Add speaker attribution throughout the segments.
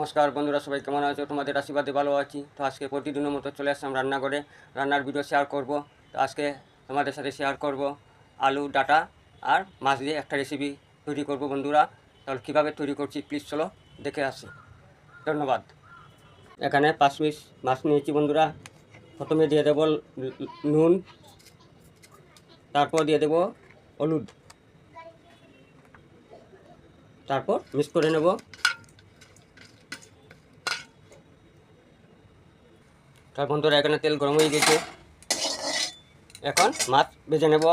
Speaker 1: নমস্কার বন্ধুরা, সবাই কেমন আছো? তোমাদের আশীর্বাদে ভালো আছি। তো আজকে প্রতিদিনের মতো চলে আসলাম রান্না করে রান্নার ভিডিও শেয়ার করব। তো আজকে তোমাদের সাথে শেয়ার করব আলু, ডাটা আর মাছ দিয়ে একটা রেসিপি তৈরি করব বন্ধুরা। তাহলে কীভাবে তৈরি করছি প্লিজ চলো দেখে আসি। ধন্যবাদ। এখানে পাঁচ পিস মাছ নিয়েছি বন্ধুরা। প্রথমে দিয়ে দেব নুন। তারপর দিয়ে দেবো হলুদ। তারপর মিক্স করে নেব। তার বন্ধুরা এখানে তেল গরম হয়ে গেছে। এখন মাছ ভেজে নেব।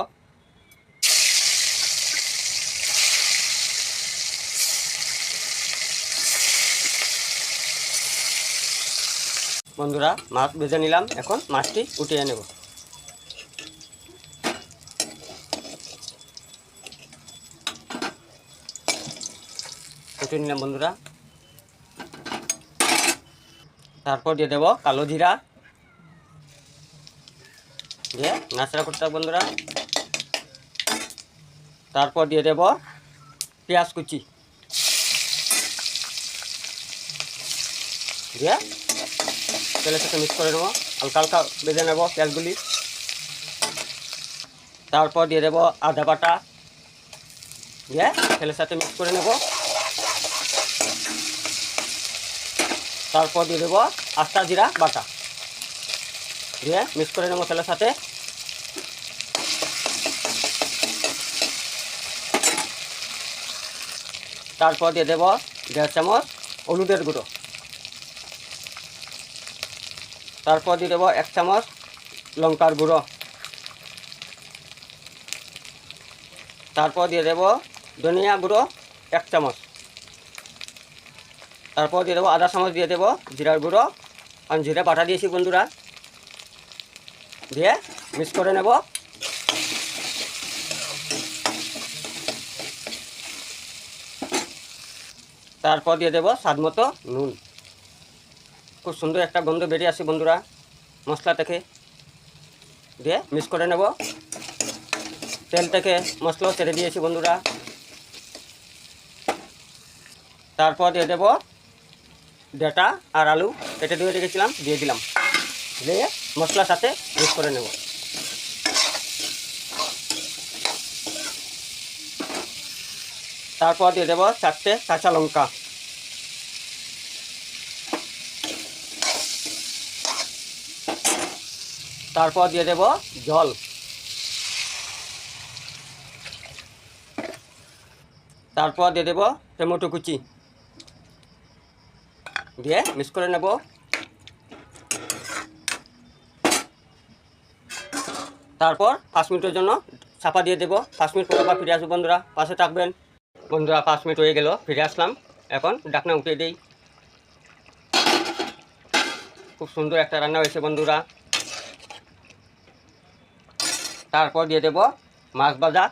Speaker 1: বন্ধুরা, মাছ ভেজে নিলাম। এখন মাছটি উঠিয়ে নেব। উঠিয়ে নিলাম বন্ধুরা। তারপর দিয়ে দেবো কালো জিরা। দিয়ে নাচড়া করতে হবে বন্ধুরা। তারপর দিয়ে দেব পেঁয়াজ কুচি। দিয়ে তেলের সাথে মিক্স করে নেব। হালকা হালকা বেঁধে নেব পেঁয়াজগুলি। তারপর দিয়ে দেবো আদা বাটা। দিয়ে তেলের সাথে মিক্স করে নেব। তারপর দিয়ে দেবো আস্তা জিরা বাটা। দিয়ে মিক্স করে নেব তেলের সাথে। তারপর দিয়ে দেবো দেড় চামচ হলুদের গুঁড়ো। তারপর দিয়ে দেবো এক চামচ লঙ্কার গুঁড়ো। তারপর দিয়ে দেবো ধনিয়া গুঁড়ো এক চামচ। তারপর দিয়ে দেবো আদা চামচ দিয়ে দেবো, জিরার গুঁড়ো। আমি জিরা বাটা দিয়েছি বন্ধুরা। দিয়ে মিক্স করে নেব। তারপর দিয়ে দেবো স্বাদ মতো নুন। খুব সুন্দর একটা গন্ধ বেরিয়ে আসে বন্ধুরা, মশলা থেকে। দিয়ে মিক্স করে নেব। তেল থেকে মশলাও ছেড়ে দিয়েছি বন্ধুরা। তারপর দিয়ে দেবো ডাটা আর আলু কেটে দিয়ে রেখেছিলাম, দিয়ে দিলাম। দিয়ে মশলার সাথে মিক্স করে নেব। তারপর দিয়ে দেবো চারটে কাঁচা লঙ্কা। তারপর দিয়ে দেব জল। তারপর দিয়ে দেব টমেটো কুচি। দিয়ে মিক্স করে নেব তারপর পাঁচ মিনিটের জন্য চাপা দিয়ে দেবো। পাঁচ মিনিট পর আবার ফিরে আসব বন্ধুরা। পাশে থাকবেন। বন্ধুরা, পাঁচ মিনিট হয়ে গেল, ফিরে আসলাম। এখন ডাকনা উঠে দিই। খুব সুন্দর একটা রান্না হয়েছে বন্ধুরা। তারপর দিয়ে দেব মাছ ভাজা।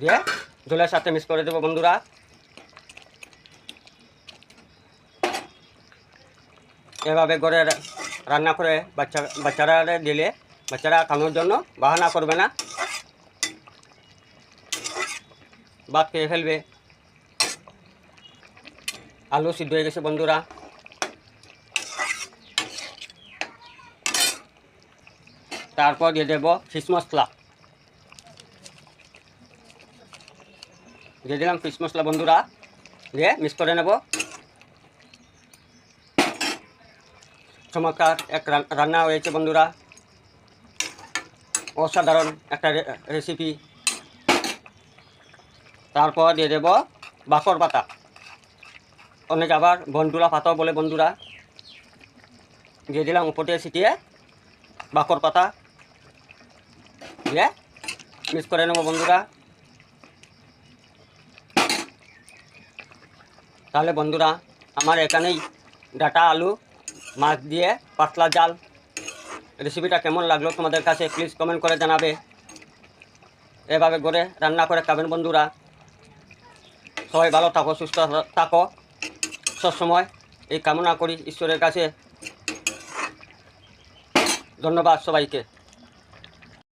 Speaker 1: দিয়ে ঝোলের সাথে মিক্স করে দেবো বন্ধুরা। এভাবে করে রান্না করে বাচ্চা বাচ্চারা দিলে বাচ্চারা খানোর জন্য বাহানা করবে না। ভাত খেয়ে ফেলবে। আলু সিদ্ধ হয়ে গেছে বন্ধুরা। তারপর দিয়ে দেবো ফিশ মশলা। দিয়ে দিলাম ফিশ মশলা বন্ধুরা। দিয়ে মিক্স করে নেব। চমৎকার এক রান্না হয়েছে বন্ধুরা। অসাধারণ একটা রেসিপি তারপর দিয়ে দেব বাকর পাতা। অনেক আবার বন্ধুরা পাতাও বলে বন্ধুরা। দিয়ে দিলাম উপরে ছিটিয়ে বাকর পাতা। দিয়ে মিক্স করে নেব বন্ধুরা। তাহলে বন্ধুরা, আমার এখানেই ডাটা আলু মাছ দিয়ে, পাতলা জাল। রেসিপিটা কেমন লাগল তোমাদের কাছে প্লিজ কমেন্ট করে জানাবে। এভাবে করে রান্না করে খাবেন বন্ধুরা। সবাই ভালো থাকো, সুস্থ থাকো। সবসময় এই কামনা করি ঈশ্বরের কাছে। ধন্যবাদ সবাইকে।